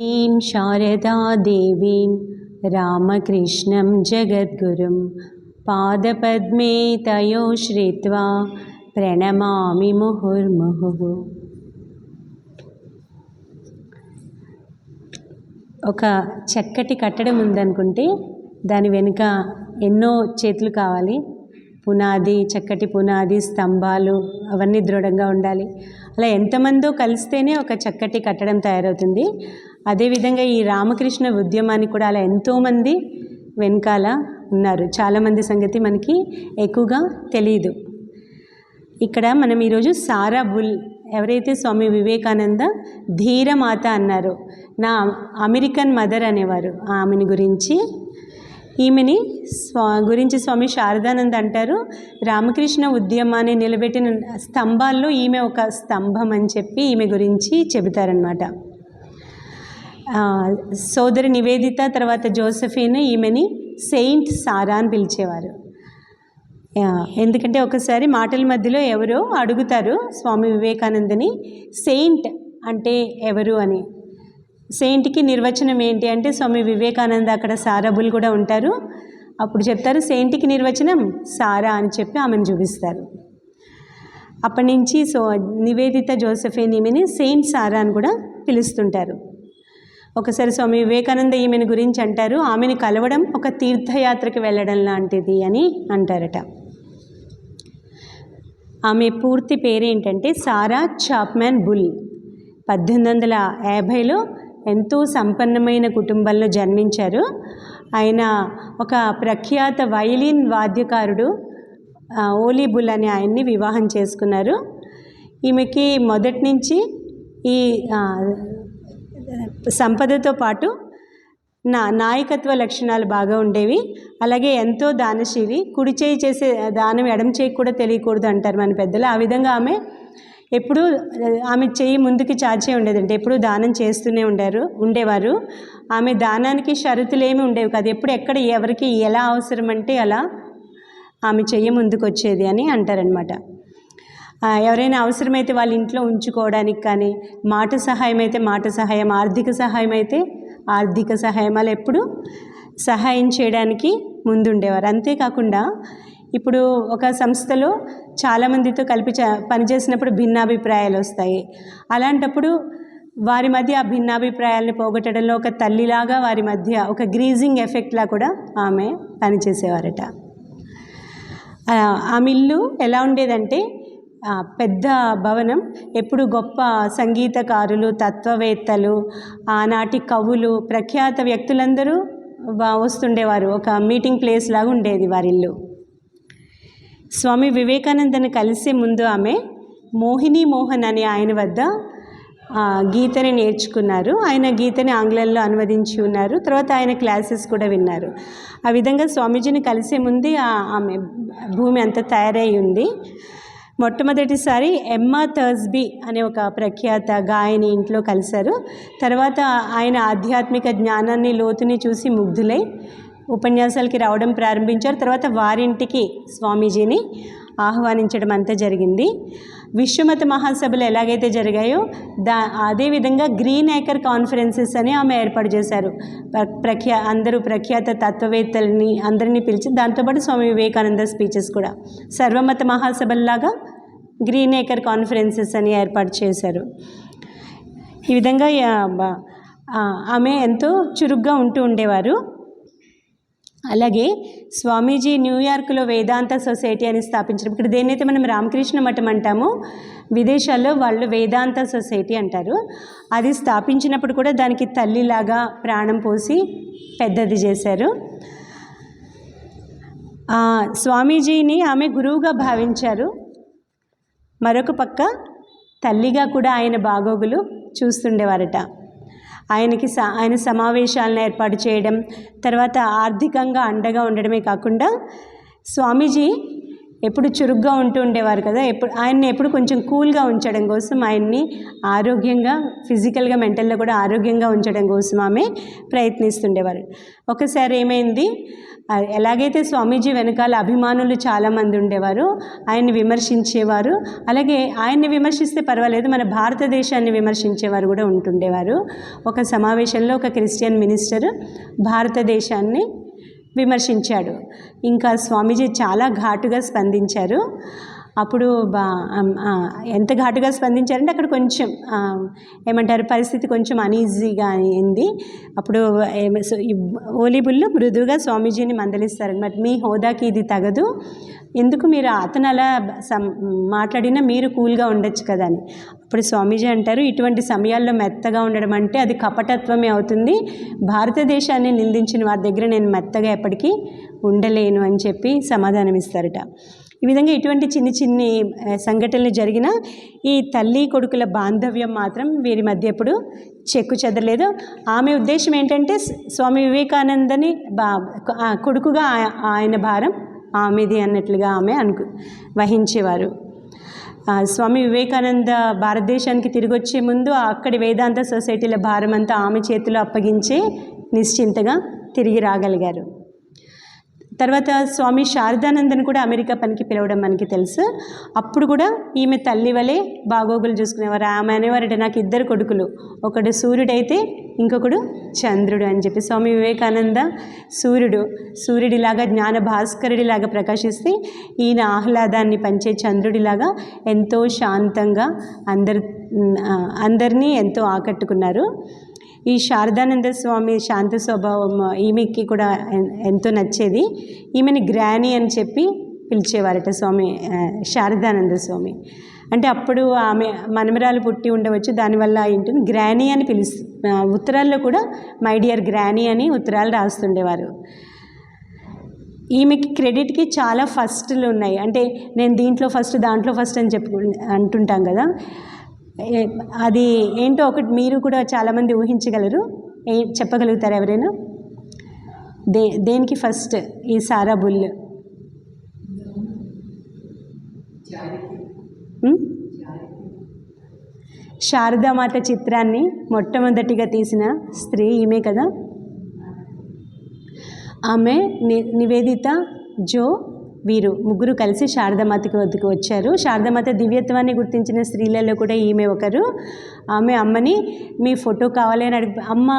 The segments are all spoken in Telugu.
ीं शारदादेवीं रामकृष्णं जगद्गुरुं पादपद्मे तयो श्रित्वा प्रणमामि मुहुर्मुहुः ఒక చక్కటి కట్టడం ఉందనుకుంటే దాని వెనుక ఎన్నో చేతులు కావాలి పునాది చక్కటి పునాది స్తంభాలు అవన్నీ దృఢంగా ఉండాలి అలా ఎంతమందో కలిస్తేనే ఒక చక్కటి కట్టడం తయారవుతుంది అదేవిధంగా ఈ రామకృష్ణ ఉద్యమాన్ని కూడా అలా ఎంతోమంది వెనకాల ఉన్నారు. చాలామంది సంగతి మనకి ఎక్కువగా తెలియదు ఇక్కడ మనం ఈరోజు సారా బుల్ ఎవరైతే స్వామి వివేకానంద ధీరమాత అన్నారో నా అమెరికన్ మదర్ అనేవారు ఆమెని గురించి ఈమెని స్వా గురించి స్వామి శారదానంద్ అంటారు. రామకృష్ణ ఉద్యమాన్ని నిలబెట్టిన స్తంభాల్లో ఈమె ఒక స్తంభం అని చెప్పి ఈమె గురించి చెబుతారనమాట సోదరి నివేదిత తర్వాత జోసఫీన్ ఈమెని సెయింట్ సారా అని పిలిచేవారు. ఎందుకంటే ఒకసారి మాటల మధ్యలో ఎవరో అడుగుతారు స్వామి వివేకానందని సెయింట్ అంటే ఎవరు అని. సెయింట్కి నిర్వచనం ఏంటి అంటే స్వామి వివేకానంద అక్కడ సారబుల్ కూడా ఉంటారు. అప్పుడు చెప్తారు సెయింట్కి నిర్వచనం సారా అని చెప్పి ఆమెను చూపిస్తారు. అప్పటి నుంచి సో నివేదిత జోసఫేన్ ఈమెని సెయింట్ సారా అని కూడా పిలుస్తుంటారు. ఒకసారి స్వామి వివేకానంద ఈమెను గురించి అంటారు. ఆమెను కలవడం ఒక తీర్థయాత్రకు వెళ్ళడం లాంటిది అని అంటారట. ఆమె పూర్తి పేరేంటంటే సారా చాప్మ్యాన్ బుల్. పద్దెనిమిది వందల యాభైలో ఎంతో సంపన్నమైన కుటుంబంలో జన్మించారు. ఆయన ఒక ప్రఖ్యాత వైలిన్ వాద్యకారుడు ఓలీ బుల్ అనే ఆయన్ని వివాహం చేసుకున్నారు. ఈమెకి మొదటి నుంచి ఈ సంపదతో పాటు నా నాయకత్వ లక్షణాలు బాగా ఉండేవి. అలాగే ఎంతో దానశీలి కుడి చేయి చేసే దానం ఎడమ చేయి కూడా తెలియకూడదు అంటారు మన పెద్దలు. ఆ విధంగా ఆమె ఎప్పుడూ ఆమె చెయ్యి ముందుకు చాచే ఉండేదంటే ఎప్పుడూ దానం చేస్తూనే ఉండారు ఉండేవారు. ఆమె దానానికి షరతులు ఏమి ఉండేవి కాదు. ఎప్పుడు ఎక్కడ ఎవరికి ఎలా అవసరం అంటే అలా ఆమె చెయ్యి ముందుకు వచ్చేది అని అంటారనమాట ఎవరైనా అవసరమైతే వాళ్ళ ఇంట్లో ఉంచుకోవడానికి కానీ మాట సహాయం అయితే మాట సహాయం ఆర్థిక సహాయం అయితే ఆర్థిక సహాయం అలా ఎప్పుడు సహాయం చేయడానికి ముందుండేవారు. అంతేకాకుండా ఇప్పుడు ఒక సంస్థలో చాలామందితో కలిపి పనిచేసినప్పుడు భిన్నాభిప్రాయాలు వస్తాయి. అలాంటప్పుడు వారి మధ్య ఆ భిన్నాభిప్రాయాలను పోగొట్టడంలో ఒక తల్లిలాగా వారి మధ్య ఒక గ్రీజింగ్ ఎఫెక్ట్లా కూడా ఆమె పనిచేసేవారట. ఆ, ఆమె ఇల్లు ఎలా ఉండేదంటే పెద్ద భవనం ఎప్పుడు గొప్ప సంగీతకారులు తత్వవేత్తలు ఆనాటి కవులు ప్రఖ్యాత వ్యక్తులందరూ వస్తుండేవారు. ఒక మీటింగ్ ప్లేస్ లాగా ఉండేది వారి ఇల్లు. స్వామి వివేకానందను కలిసే ముందు ఆమె మోహిని మోహన్ అనే ఆయన వద్ద గీతని నేర్చుకున్నారు. ఆయన గీతని ఆంగ్లంలో అనువదించి ఉన్నారు. తర్వాత ఆయన క్లాసెస్ కూడా విన్నారు. ఆ విధంగా స్వామీజీని కలిసే ముందే ఆమె భూమి అంతా తయారై ఉంది. మొట్టమొదటిసారి ఎమ్మా థర్స్బీ అనే ఒక ప్రఖ్యాత గాయని ఇంట్లో కలిశారు. తర్వాత ఆయన ఆధ్యాత్మిక జ్ఞానాన్ని లోతుని చూసి ముగ్ధులై ఉపన్యాసాలకి రావడం ప్రారంభించారు. తర్వాత వారింటికి స్వామీజీని ఆహ్వానించడం అంతా జరిగింది. విశ్వమత మహాసభలు ఎలాగైతే జరిగాయో దా అదేవిధంగా గ్రీన్ ఏకర్ కాన్ఫరెన్సెస్ అని ఆమె ఏర్పాటు చేశారు. ప్ర- ప్రఖ్యా అందరూ ప్రఖ్యాత తత్వవేత్తలని అందరినీ పిలిచి దాంతోపాటు స్వామి వివేకానంద స్పీచెస్ కూడా. సర్వమత మహాసభల్లాగా గ్రీన్ ఏకర్ కాన్ఫరెన్సెస్ అని ఏర్పాటు చేశారు. ఈ విధంగా ఆమె ఎంతో చురుగ్గా ఉంటూ ఉండేవారు. అలాగే స్వామీజీ న్యూయార్క్లో వేదాంత సొసైటీ అని స్థాపించడం. ఇక్కడ దేన్నైతే మనం రామకృష్ణ మఠం అంటామో విదేశాల్లో వాళ్ళు వేదాంత సొసైటీ అంటారు. అది స్థాపించినప్పుడు కూడా దానికి తల్లిలాగా ప్రాణం పోసి పెద్దది చేశారు. స్వామీజీని ఆమె గురువుగా భావించారు. మరొక పక్క తల్లిగా కూడా ఆయన బాగోగులు చూస్తుండేవారట. ఆయనకి స ఆయన సమావేశాలను ఏర్పాటు చేయడం తర్వాత ఆర్థికంగా అండగా ఉండడమే కాకుండా స్వామీజీ ఎప్పుడు చురుగ్గా ఉంటూ ఉండేవారు కదా ఎప్పుడు ఆయన్ని ఎప్పుడు కొంచెం కూల్గా ఉంచడం కోసం ఆయన్ని ఆరోగ్యంగా ఫిజికల్గా మెంటల్గా కూడా ఆరోగ్యంగా ఉంచడం కోసం ఆమె ప్రయత్నిస్తుండేవారు. ఒకసారి ఏమైంది ఎలాగైతే స్వామీజీ వెనకాల అభిమానులు చాలామంది ఉండేవారు ఆయన్ని విమర్శించేవారు అలాగే ఆయన్ని విమర్శిస్తే పర్వాలేదు మన భారతదేశాన్ని విమర్శించేవారు కూడా ఉంటుండేవారు. ఒక సమావేశంలో ఒక క్రిస్టియన్ మినిస్టర్ భారతదేశాన్ని విమర్శించాడు. ఇంకా స్వామీజీ చాలా ఘాటుగా స్పందించారు. అప్పుడు బా ఎంత ఘాటుగా స్పందించారంటే అక్కడ కొంచెం ఏమంటారు పరిస్థితి కొంచెం అనీజీగా అయింది. అప్పుడు ఓలీబుల్లు మృదువుగా స్వామీజీని మందలిస్తారనమాట మీ హోదాకి ఇది తగదు. ఎందుకు మీరు అతను అలా సం మాట్లాడినా మీరు కూల్గా ఉండొచ్చు కదా అని. అప్పుడు స్వామీజీ అంటారు ఇటువంటి సమయాల్లో మెత్తగా ఉండడం అంటే అది కపటత్వమే అవుతుంది. భారతదేశాన్ని నిందించిన వారి దగ్గర నేను మెత్తగా ఎప్పటికీ ఉండలేను అని చెప్పి సమాధానం ఇస్తారట ఈ విధంగా ఇటువంటి చిన్ని చిన్ని సంఘటనలు జరిగిన ఈ తల్లి కొడుకుల బాంధవ్యం మాత్రం వీరి మధ్య ఎప్పుడు చెక్కు చెదరలేదు. ఆమె ఉద్దేశం ఏంటంటే స్వామి వివేకానందని బా కొడుకుగా ఆయన భారం ఆమెది అన్నట్లుగా ఆమె అనుకు వహించేవారు. స్వామి వివేకానంద భారతదేశానికి తిరిగి వచ్చే ముందు అక్కడి వేదాంత సొసైటీల భారం అంతా ఆమె చేతిలో అప్పగించే నిశ్చింతగా తిరిగి రాగలిగారు. తర్వాత స్వామి శారదానందన్ కూడా అమెరికా పనికి పిలవడం మనకి తెలుసు. అప్పుడు కూడా ఈమె తల్లి వలె బాగోగులు చూసుకునేవారు. ఆమె అనేవారట నాకు ఇద్దరు కొడుకులు. ఒకడు సూర్యుడైతే ఇంకొకడు చంద్రుడు అని చెప్పి స్వామి వివేకానంద సూర్యుడు సూర్యుడిలాగా జ్ఞాన భాస్కరుడిలాగా ప్రకాశిస్తే ఈయన ఆహ్లాదాన్ని పంచే చంద్రుడిలాగా ఎంతో శాంతంగా అందరి అందరినీ ఎంతో ఆకట్టుకున్నారు. ఈ శారదానంద స్వామి శాంత స్వభావం ఈమెకి కూడా ఎంతో నచ్చేది. ఈమెని గ్రాని అని చెప్పి పిలిచేవారట స్వామి శారదానంద స్వామి. అంటే అప్పుడు ఆమె మనమరాలు పుట్టి ఉండవచ్చు దానివల్ల ఇంటిని గ్రానీ అని పిలిచి ఉత్తరాల్లో కూడా మై డియర్ గ్రానీ అని ఉత్తరాలు రాస్తుండేవారు. ఈమెకి క్రెడిట్కి చాలా ఫస్ట్లు ఉన్నాయి. అంటే నేను దీంట్లో ఫస్ట్ దాంట్లో ఫస్ట్ అని చెప్పు అంటుంటాం కదా. అది ఏంటో ఒకటి మీరు కూడా చాలామంది ఊహించగలరు. ఏ చెప్పగలుగుతారు ఎవరైనా? దే దేనికి ఫస్ట్ ఈ సారా బుల్? శారదామాత చిత్రాన్ని మొట్టమొదటిగా తీసిన స్త్రీ ఈమె కదా? ఆమె ని నివేదిత జో వీరు ముగ్గురు కలిసి శారదమాతకి వద్దకు వచ్చారు. శారదమాత దివ్యత్వాన్ని గుర్తించిన స్త్రీలలో కూడా ఈమె ఒకరు. ఆమె అమ్మని మీ ఫోటో కావాలి అని అడిగి అమ్మ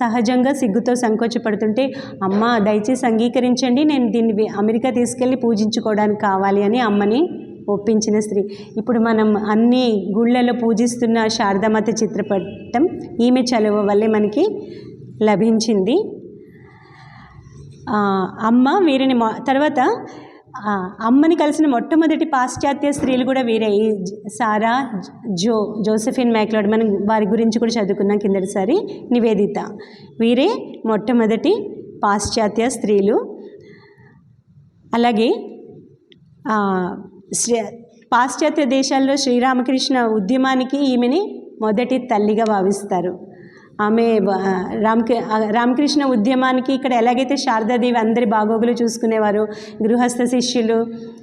సహజంగా సిగ్గుతో సంకోచపడుతుంటే అమ్మ దయచేసి అంగీకరించండి. నేను దీన్ని అమెరికా తీసుకెళ్ళి పూజించుకోవడానికి కావాలి అని అమ్మని ఒప్పించిన స్త్రీ. ఇప్పుడు మనం అన్ని గుళ్ళలో పూజిస్తున్న శారదామాత చిత్రపటం ఈమె చలువ వల్లే మనకి లభించింది. అమ్మ వీరిని మా తర్వాత అమ్మని కలిసిన మొట్టమొదటి పాశ్చాత్య స్త్రీలు కూడా వీరే. ఈ సారా జో జోసెఫిన్ మ్యాక్లాడ్ మనం వారి గురించి కూడా చదువుకున్నాం కిందటిసారి. నివేదిత. వీరే మొట్టమొదటి పాశ్చాత్య స్త్రీలు. అలాగే శ్రీ పాశ్చాత్య దేశాల్లో శ్రీరామకృష్ణ ఉద్యమానికి ఈమెని మొదటి తల్లిగా భావిస్తారు. ఆమె ఆ, రామక రామకృష్ణ ఉద్యమానికి ఇక్కడ ఎలాగైతే శారదాదేవి అందరి బాగోగులు చూసుకునేవారు గృహస్థ శిష్యులు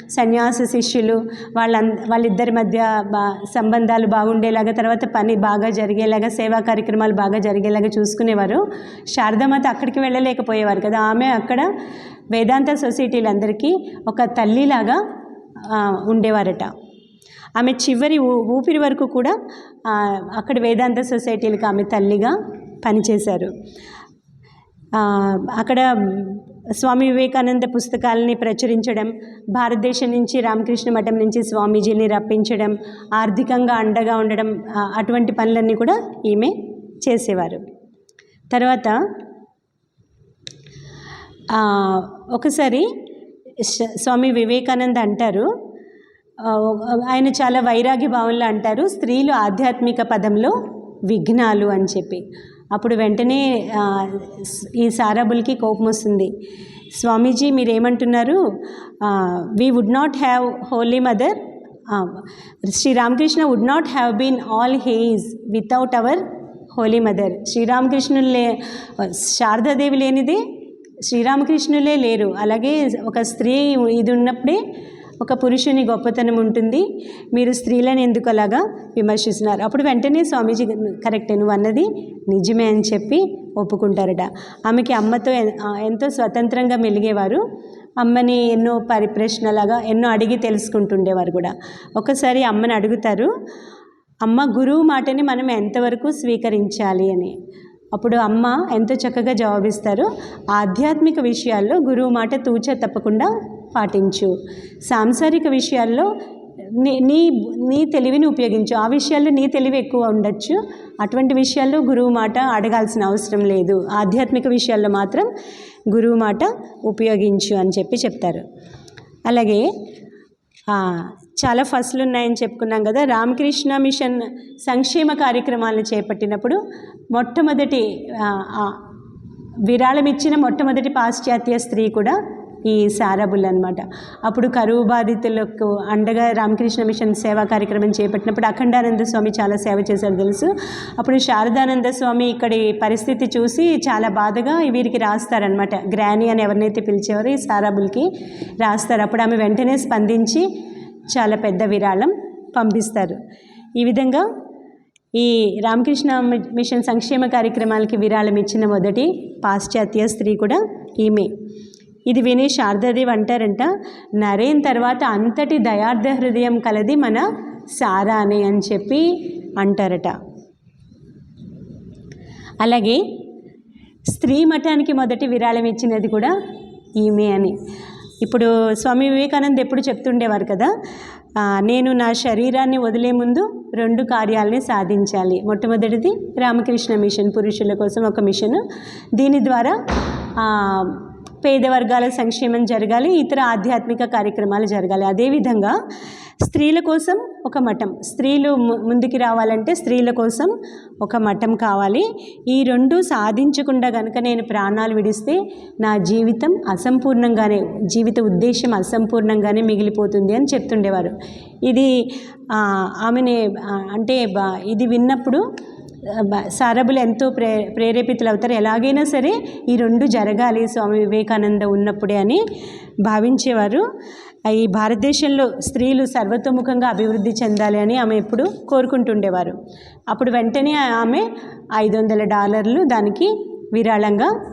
సన్యాస శిష్యులు వాళ్ళ వాళ్ళిద్దరి మధ్య బా సంబంధాలు బాగుండేలాగా తర్వాత పని బాగా జరిగేలాగా సేవా కార్యక్రమాలు బాగా జరిగేలాగా చూసుకునేవారు. శారదామాత అక్కడికి వెళ్ళలేకపోయేవారు కదా. ఆమె అక్కడ వేదాంత సొసైటీలందరికీ ఒక తల్లిలాగా ఉండేవారట. ఆమె చివరి ఊ ఊపిరి వరకు కూడా అక్కడ వేదాంత సొసైటీలకు ఆమె తల్లిగా పనిచేశారు. అక్కడ స్వామి వివేకానంద పుస్తకాలని ప్రచురించడం భారతదేశం నుంచి రామకృష్ణ మఠం నుంచి స్వామీజీని రప్పించడం ఆర్థికంగా అండగా ఉండడం అటువంటి పనులన్నీ కూడా ఈమె చేసేవారు. తర్వాత ఒకసారి స్వామి వివేకానంద అంటారు ఆయన చాలా వైరాగ్య భావంలో అంటారు స్త్రీలు ఆధ్యాత్మిక పదంలో విఘ్నాలు అని చెప్పి. అప్పుడు వెంటనే ఈ సారాబుల్కి కోపం వస్తుంది. Swamiji మీరేమంటున్నారు? We would not have holy mother Shri Ramakrishna would not have been all ages without our holy mother శ్రీరామకృష్ణులు లే శారదాదేవి లేనిదే శ్రీరామకృష్ణులే లేరు. అలాగే ఒక స్త్రీ ఇది ఉన్నప్పుడే ఒక పురుషుని గొప్పతనం ఉంటుంది. మీరు స్త్రీలను ఎందుకు అలాగా విమర్శిస్తున్నారు? అప్పుడు వెంటనే స్వామీజీ కరెక్టే నువ్వు అన్నది నిజమే అని చెప్పి ఒప్పుకుంటారట. ఆమెకి అమ్మతో ఎంతో స్వతంత్రంగా మెలిగేవారు. అమ్మని ఎన్నో పరిప్రశ్నలాగా ఎన్నో అడిగి తెలుసుకుంటుండేవారు కూడా. ఒకసారి అమ్మని అడుగుతారు అమ్మ గురువు మాటని మనం ఎంతవరకు స్వీకరించాలి అని. అప్పుడు అమ్మ ఎంతో చక్కగా జవాబిస్తారు ఆధ్యాత్మిక విషయాల్లో గురువు మాట తూచ తప్పకుండా పాటించు. సాంసారిక విషయాల్లో నీ నీ నీ తెలివిని ఉపయోగించు. ఆ విషయాల్లో నీ తెలివి ఎక్కువ ఉండొచ్చు. అటువంటి విషయాల్లో గురువు మాట అడగాల్సిన అవసరం లేదు. ఆధ్యాత్మిక విషయాల్లో మాత్రం గురువు మాట ఉపయోగించు అని చెప్పి చెప్తారు. అలాగే చాలా ఫస్ట్లు ఉన్నాయని చెప్పుకున్నాం కదా. రామకృష్ణ మిషన్ సంక్షేమ కార్యక్రమాలను చేపట్టినప్పుడు మొట్టమొదటి విరాళం ఇచ్చిన మొట్టమొదటి పాశ్చాత్య స్త్రీ కూడా ఈ సారాబుల్ అనమాట అప్పుడు కరువు బాధితులకు అండగా రామకృష్ణ మిషన్ సేవా కార్యక్రమం చేపట్టినప్పుడు అఖండానంద స్వామి చాలా సేవ చేశారు తెలుసు. అప్పుడు శారదానంద స్వామి ఇక్కడి పరిస్థితి చూసి చాలా బాధగా వీరికి రాస్తారనమాట గ్రాని అని ఎవరినైతే పిలిచేవారు ఈ సారాబుల్కి రాస్తారు. అప్పుడు ఆమె వెంటనే స్పందించి చాలా పెద్ద విరాళం పంపిస్తారు. ఈ విధంగా ఈ రామకృష్ణ మిషన్ సంక్షేమ కార్యక్రమాలకి విరాళం ఇచ్చిన మొదటి పాశ్చాత్య స్త్రీ కూడా ఈమె. ఇది విని శారదాదేవి అంటారంట నరేన్ తర్వాత అంతటి దయార్థ హృదయం కలది మన సారానే అని చెప్పి అంటారట. అలాగే స్త్రీ మఠానికి మొదటి విరాళం ఇచ్చినది కూడా ఈమె అని. ఇప్పుడు స్వామి వివేకానంద్ ఎప్పుడు చెప్తుండేవారు కదా నేను నా శరీరాన్ని వదిలే ముందు రెండు కార్యాలని సాధించాలి. మొట్టమొదటిది రామకృష్ణ మిషన్ పురుషుల కోసం ఒక మిషన్. దీని ద్వారా పేద వర్గాల సంక్షేమం జరగాలి ఇతర ఆధ్యాత్మిక కార్యక్రమాలు జరగాలి. అదేవిధంగా స్త్రీల కోసం ఒక మఠం. స్త్రీలు ము- రావాలంటే స్త్రీల కోసం ఒక మఠం కావాలి. ఈ రెండు సాధించకుండా కనుక నేను ప్రాణాలు విడిస్తే నా జీవితం అసంపూర్ణంగానే జీవిత ఉద్దేశం అసంపూర్ణంగానే మిగిలిపోతుంది అని చెప్తుండేవారు. ఇది ఆమెనే అంటే బా- ఇది విన్నప్పుడు సారభులు సారబులు ఎంతో ప్రే ప్రేరేపితులు అవుతారు ఎలాగైనా సరే ఈ రెండు జరగాలి. స్వామి వివేకానంద ఉన్నప్పుడే అని భావించేవారు. ఈ భారతదేశంలో స్త్రీలు సర్వతోముఖంగా అభివృద్ధి చెందాలి అని ఆమె ఎప్పుడు కోరుకుంటుండేవారు. అప్పుడు వెంటనే ఆమె ఐదు వందల డాలర్లు దానికి విరాళంగా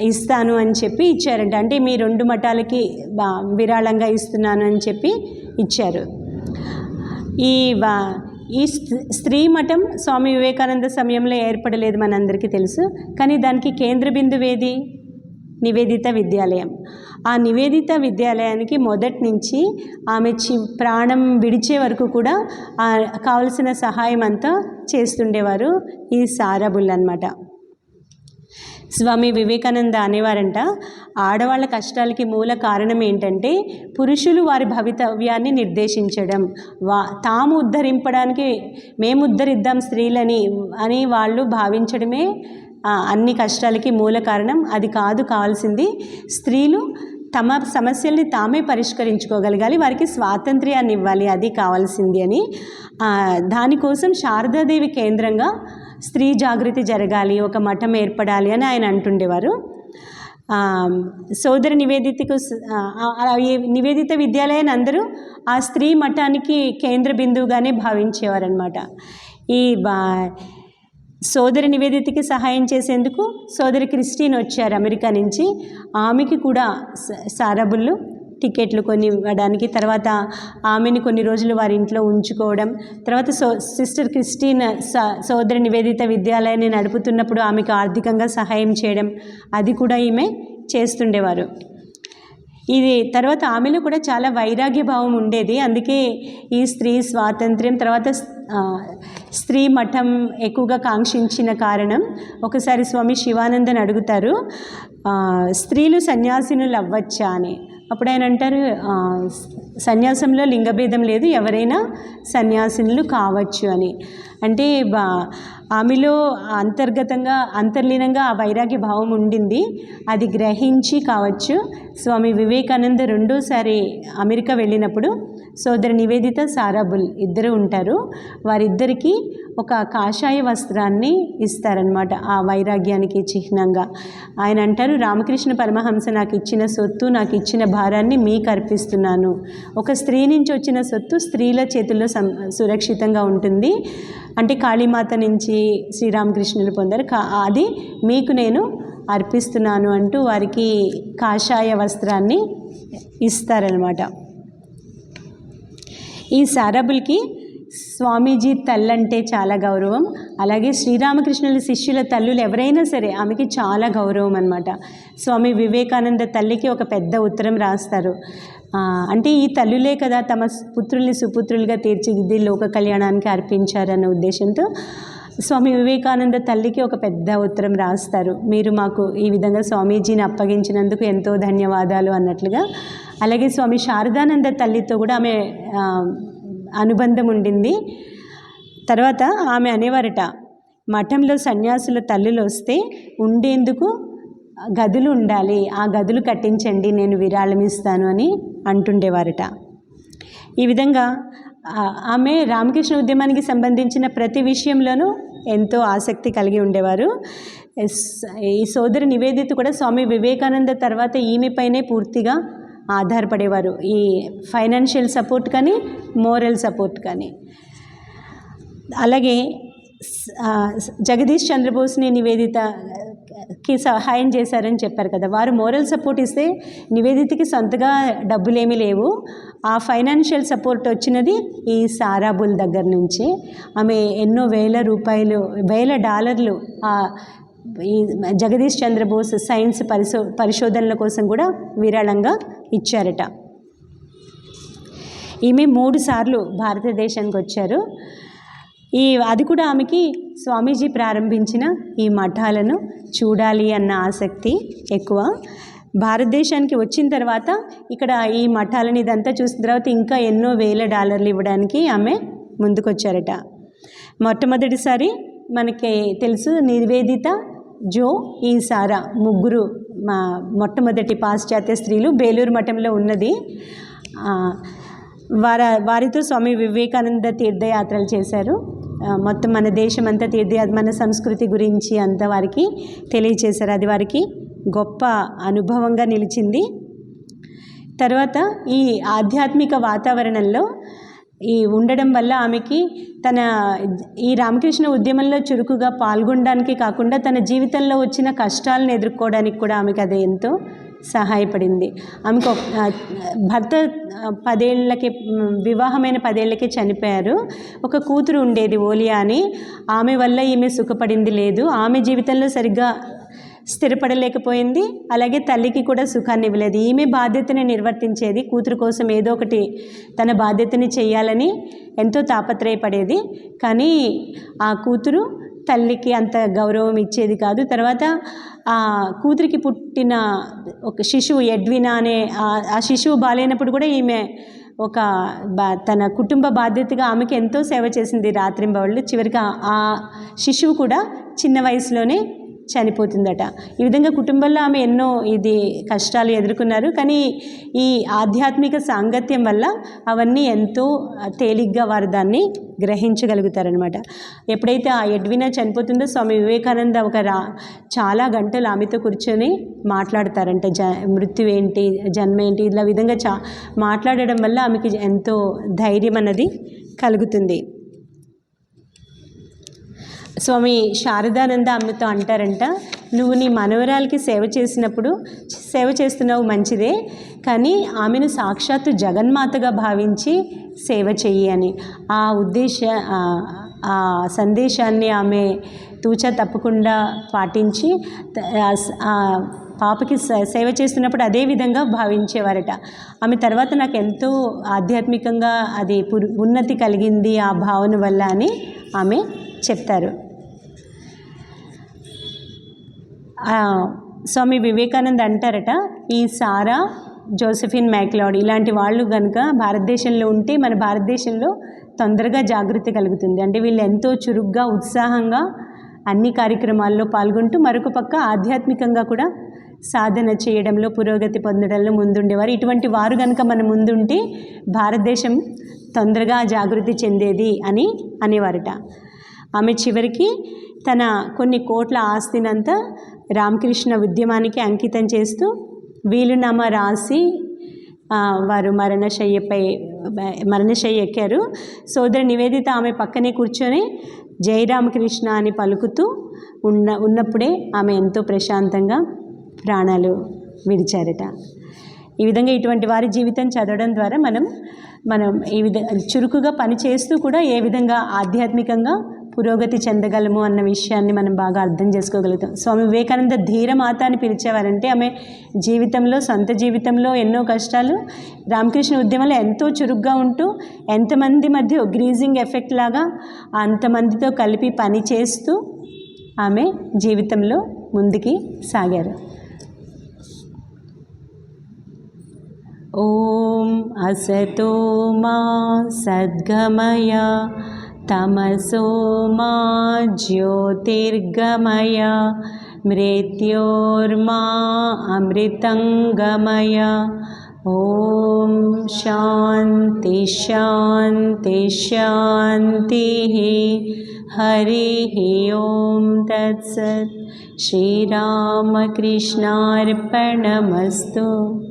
ఇస్తాను అని చెప్పి ఇచ్చారంట. అంటే మీ రెండు మఠాలకి విరాళంగా ఇస్తున్నాను అని చెప్పి ఇచ్చారు. ఈ వా- ఈ స్- స్త్రీ మఠం స్వామి వివేకానంద సమయంలో ఏర్పడలేదు మనందరికీ తెలుసు. కానీ దానికి కేంద్ర బిందువేది నివేదిత విద్యాలయం. ఆ నివేదిత విద్యాలయానికి మొదటి నుంచి ఆమె చి ప్రాణం విడిచే వరకు కూడా కావలసిన సహాయం అంతా చేస్తుండేవారు ఈ సారాబుల్ అన్నమాట స్వామి వివేకానంద అనేవారంట ఆడవాళ్ళ కష్టాలకి మూల కారణం ఏంటంటే పురుషులు వారి భవితవ్యాన్ని నిర్దేశించడం. వా తాము ఉద్ధరింపడానికి మేము ఉద్ధరిద్దాం స్త్రీలని అని వాళ్ళు భావించడమే అన్ని కష్టాలకి మూల కారణం. అది కాదు కావాల్సింది స్త్రీలు తమ సమస్యల్ని తామే పరిష్కరించుకోగలగాలి వారికి స్వాతంత్ర్యాన్ని ఇవ్వాలి అది కావాల్సింది అని. దానికోసం శారదాదేవి కేంద్రంగా స్త్రీ జాగృతి జరగాలి ఒక మఠం ఏర్పడాలి అని ఆయన అంటుండేవారు. సోదర సోదరి నివేదితకు నివేదిత విద్యాలయాన్ని అందరూ ఆ స్త్రీ మఠానికి కేంద్ర బిందువుగానే భావించేవారనమాట ఈ బా సోదరి నివేదితకి సహాయం చేసేందుకు సోదరి క్రిస్టిన్ వచ్చారు అమెరికా నుంచి. ఆమెకి కూడా స- టికెట్లు కొని ఇవ్వడానికి తర్వాత ఆమెని కొన్ని రోజులు వారి ఇంట్లో ఉంచుకోవడం తర్వాత సో సిస్టర్ క్రిస్టిన్ స సోదరి నివేదిత విద్యాలయాన్ని నడుపుతున్నప్పుడు ఆమెకు ఆర్థికంగా సహాయం చేయడం అది కూడా ఈమె చేస్తుండేవారు. ఇది తర్వాత ఆమెలో కూడా చాలా వైరాగ్య భావం ఉండేది. అందుకే ఈ స్త్రీ స్వాతంత్ర్యం తర్వాత స్త్రీ మఠం ఎక్కువగా కాంక్షించిన కారణం ఒకసారి స్వామి శివానందని అడుగుతారు స్త్రీలు సన్యాసినులు అవ్వచ్చా అని. అప్పుడు ఆయన అంటారు సన్యాసంలో లింగభేదం లేదు ఎవరైనా సన్యాసినులు కావచ్చు అని. అంటే బా ఆమెలో అంతర్గతంగా అంతర్లీనంగా ఆ వైరాగ్య భావం ఉండింది. అది గ్రహించి కావచ్చు. స్వామి వివేకానంద రెండోసారి అమెరికా వెళ్ళినప్పుడు సోదరి నివేదిత సారాబుల్ ఇద్దరు ఉంటారు. వారిద్దరికీ ఒక కాషాయ వస్త్రాన్ని ఇస్తారనమాట ఆ వైరాగ్యానికి చిహ్నంగా. ఆయన అంటారు రామకృష్ణ పరమహంస నాకు ఇచ్చిన సొత్తు నాకు ఇచ్చిన భారాన్ని మీకు అర్పిస్తున్నాను. ఒక స్త్రీ నుంచి వచ్చిన సొత్తు స్త్రీల చేతుల్లో సం సురక్షితంగా ఉంటుంది. అంటే కాళీమాత నుంచి శ్రీరామకృష్ణులు పొందారు. కా అది మీకు నేను అర్పిస్తున్నాను అంటూ వారికి కాషాయ వస్త్రాన్ని ఇస్తారనమాట ఈ సారబుల్కి స్వామీజీ తల్లంటే చాలా గౌరవం. అలాగే శ్రీరామకృష్ణుల శిష్యుల తల్లులు ఎవరైనా సరే ఆమెకి చాలా గౌరవం అనమాట స్వామి వివేకానంద తల్లికి ఒక పెద్ద ఉత్తరం రాస్తారు. అంటే ఈ తల్లులే కదా తమ పుత్రుల్ని సుపుత్రులుగా తీర్చిదిద్ది లోక కళ్యాణానికి అర్పించారన్న ఉద్దేశంతో స్వామి వివేకానంద తల్లికి ఒక పెద్ద ఉత్తరం రాస్తారు. మీరు మాకు ఈ విధంగా స్వామీజీని అప్పగించినందుకు ఎంతో ధన్యవాదాలు అన్నట్లుగా. అలాగే స్వామి శారదానంద తల్లితో కూడా ఆమె అనుబంధం ఉండింది. తర్వాత ఆమె అనేవారట మఠంలో సన్యాసుల తల్లులు వస్తే ఉండేందుకు గదులు ఉండాలి. ఆ గదులు కట్టించండి నేను విరాళం ఇస్తాను అని అంటుండేవారట. ఈ విధంగా ఆమె రామకృష్ణ ఉద్యమానికి సంబంధించిన ప్రతి విషయంలోనూ ఎంతో ఆసక్తి కలిగి ఉండేవారు. ఈ సోదరి నివేదిత కూడా స్వామి వివేకానంద తర్వాత ఈమెపైనే పూర్తిగా ఆధారపడేవారు. ఈ ఫైనాన్షియల్ సపోర్ట్ కానీ మోరల్ సపోర్ట్ కానీ. అలాగే జగదీష్ చంద్రబోస్ని నివేదితకి సహాయం చేశారని చెప్పారు కదా. వారు మోరల్ సపోర్ట్ ఇస్తే నివేదితకి సొంతగా డబ్బులేమీ లేవు. ఆ ఫైనాన్షియల్ సపోర్ట్ వచ్చినది ఈ సారాబుల్ దగ్గర నుంచి. ఆమె ఎన్నో వేల రూపాయలు వేల డాలర్లు ఆ ఈ జగదీష్ చంద్రబోస్ సైన్స్ పరిశో పరిశోధనల కోసం కూడా విరాళంగా ఇచ్చారట. ఈమె మూడు సార్లు భారతదేశానికి వచ్చారు. ఈ అది కూడా ఆమెకి స్వామీజీ ప్రారంభించిన ఈ మఠాలను చూడాలి అన్న ఆసక్తి ఎక్కువ. భారతదేశానికి వచ్చిన తర్వాత ఇక్కడ ఈ మఠాలని ఇదంతా చూసిన తర్వాత ఇంకా ఎన్నో వేల డాలర్లు ఇవ్వడానికి ఆమె ముందుకొచ్చారట. మొట్టమొదటిసారి మనకి తెలుసు నివేదిత జో ఈ సారా ముగ్గురు మా మొట్టమొదటి పాశ్చాత్య స్త్రీలు బేలూరు మఠంలో ఉన్నది. వార వారితో స్వామి వివేకానంద తీర్థయాత్రలు చేశారు. మొత్తం మన దేశం అంతా తీర్థయాత్ర మన సంస్కృతి గురించి అంతా వారికి తెలియచేశారు. అది వారికి గొప్ప అనుభవంగా నిలిచింది. తర్వాత ఈ ఆధ్యాత్మిక వాతావరణంలో ఈ ఉండడం వల్ల ఆమెకి తన ఈ రామకృష్ణ ఉద్యమంలో చురుకుగా పాల్గొనడానికి కాకుండా తన జీవితంలో వచ్చిన కష్టాలను ఎదుర్కోవడానికి కూడా ఆమెకు అది ఎంతో సహాయపడింది. ఆమెకు భర్త పదేళ్ళకి వివాహమైన పదేళ్ళకే చనిపోయారు. ఒక కూతురు ఉండేది ఓలియా అని ఆమె వల్ల ఈమె సుఖపడింది లేదు. ఆమె జీవితంలో సరిగ్గా స్థిరపడలేకపోయింది. అలాగే తల్లికి కూడా సుఖాన్ని ఇవ్వలేదు. ఈమె బాధ్యతని నిర్వర్తించేది కూతురు కోసం ఏదో ఒకటి తన బాధ్యతని చేయాలని ఎంతో తాపత్రయపడేది. కానీ ఆ కూతురు తల్లికి అంత గౌరవం ఇచ్చేది కాదు. తర్వాత ఆ కూతురికి పుట్టిన ఒక శిశువు ఎడ్వినా అనే ఆ- శిశువు బాలేనప్పుడు కూడా ఈమె ఒక బా తన కుటుంబ బాధ్యతగా ఆమెకి ఎంతో సేవ చేసింది రాత్రింబవళ్ళు. చివరికి ఆ శిశువు కూడా చిన్న వయసులోనే చనిపోతుందట. ఈ విధంగా కుటుంబంలో ఆమె ఎన్నో ఇది కష్టాలు ఎదుర్కొన్నారు. కానీ ఈ ఆధ్యాత్మిక సాంగత్యం వల్ల అవన్నీ ఎంతో తేలిగ్గా వారు దాన్ని గ్రహించగలుగుతారనమాట ఎప్పుడైతే ఆ ఎడ్వినా చనిపోతుందో స్వామి వివేకానంద ఒక రా చాలా గంటలు ఆమెతో కూర్చొని మాట్లాడతారంట. జ మృత్యు ఏంటి జన్మ ఏంటి ఇలా విధంగా చా మాట్లాడడం వల్ల ఆమెకి ఎంతో ధైర్యం అన్నది కలుగుతుంది. స్వామి శారదానంద అమ్మతో అంటారంట. నువ్వు నీ మనవరాలకి సేవ చేసినప్పుడు సేవ చేస్తున్నావు మంచిదే కానీ ఆమెను సాక్షాత్తు జగన్మాతగా భావించి సేవ చెయ్యి అని. ఆ ఉద్దేశ ఆ- సందేశాన్ని ఆమె తూచా తప్పకుండా పాటించి పాపకి సేవ చేస్తున్నప్పుడు అదే విధంగా భావించేవారట. ఆమె తర్వాత నాకు ఎంతో ఆధ్యాత్మికంగా అది పురు ఉన్నతి కలిగింది ఆ భావన వల్ల అని ఆమె చెప్తారు. స్వామి వివేకానంద్ అంటారట ఈ సారా జోసెఫిన్ మ్యాక్లాడ్ ఇలాంటి వాళ్ళు కనుక భారతదేశంలో ఉంటే మన భారతదేశంలో తొందరగా జాగృతి కలుగుతుంది. అంటే వీళ్ళు ఎంతో చురుగ్గా ఉత్సాహంగా అన్ని కార్యక్రమాల్లో పాల్గొంటూ మరొక పక్క ఆధ్యాత్మికంగా కూడా సాధన చేయడంలో పురోగతి పొందడంలో ముందుండేవారు. ఇటువంటి వారు కనుక మన ముందుంటే భారతదేశం తొందరగా జాగృతి చెందేది అని అనేవారట. ఆమె చివరికి తన కొన్ని కోట్ల ఆస్తినంతా రామకృష్ణ ఉద్యమానికి అంకితం చేస్తూ వీలునామా రాసి వారు మరణశయ్యపై మరణశయ్య ఎక్కారు. సోదరి నివేదిత ఆమె పక్కనే కూర్చొని జయరామకృష్ణ అని పలుకుతూ ఉన్న ఉన్నప్పుడే ఆమె ఎంతో ప్రశాంతంగా ప్రాణాలు విడిచారట. ఈ విధంగా ఇటువంటి వారి జీవితం చదవడం ద్వారా మనం మనం ఈ విధ చురుకుగా పని చేస్తూ కూడా ఏ విధంగా ఆధ్యాత్మికంగా పురోగతి చెందగలము అన్న విషయాన్ని మనం బాగా అర్థం చేసుకోగలుగుతాం స్వామి వివేకానంద ధీరమాత అని పిలిచేవారంటే ఆమె జీవితంలో సొంత జీవితంలో ఎన్నో కష్టాలు రామకృష్ణ ఉద్యమంలో ఎంతో చురుగ్గా ఉంటూ ఎంతమంది మధ్య గ్రీజింగ్ ఎఫెక్ట్ లాగా అంతమందితో కలిపి పని చేస్తూ ఆమె జీవితంలో ముందుకి సాగారు ॐ असतो मा सद्गमय तमसो मा ज्योतिर्गमय मृत्योर्मा अमृतङ्गमय। ॐ शान्ति शान्ति शान्तिः। हरिः ॐ तत्सत्। श्रीरामकृष्णार्पणमस्तु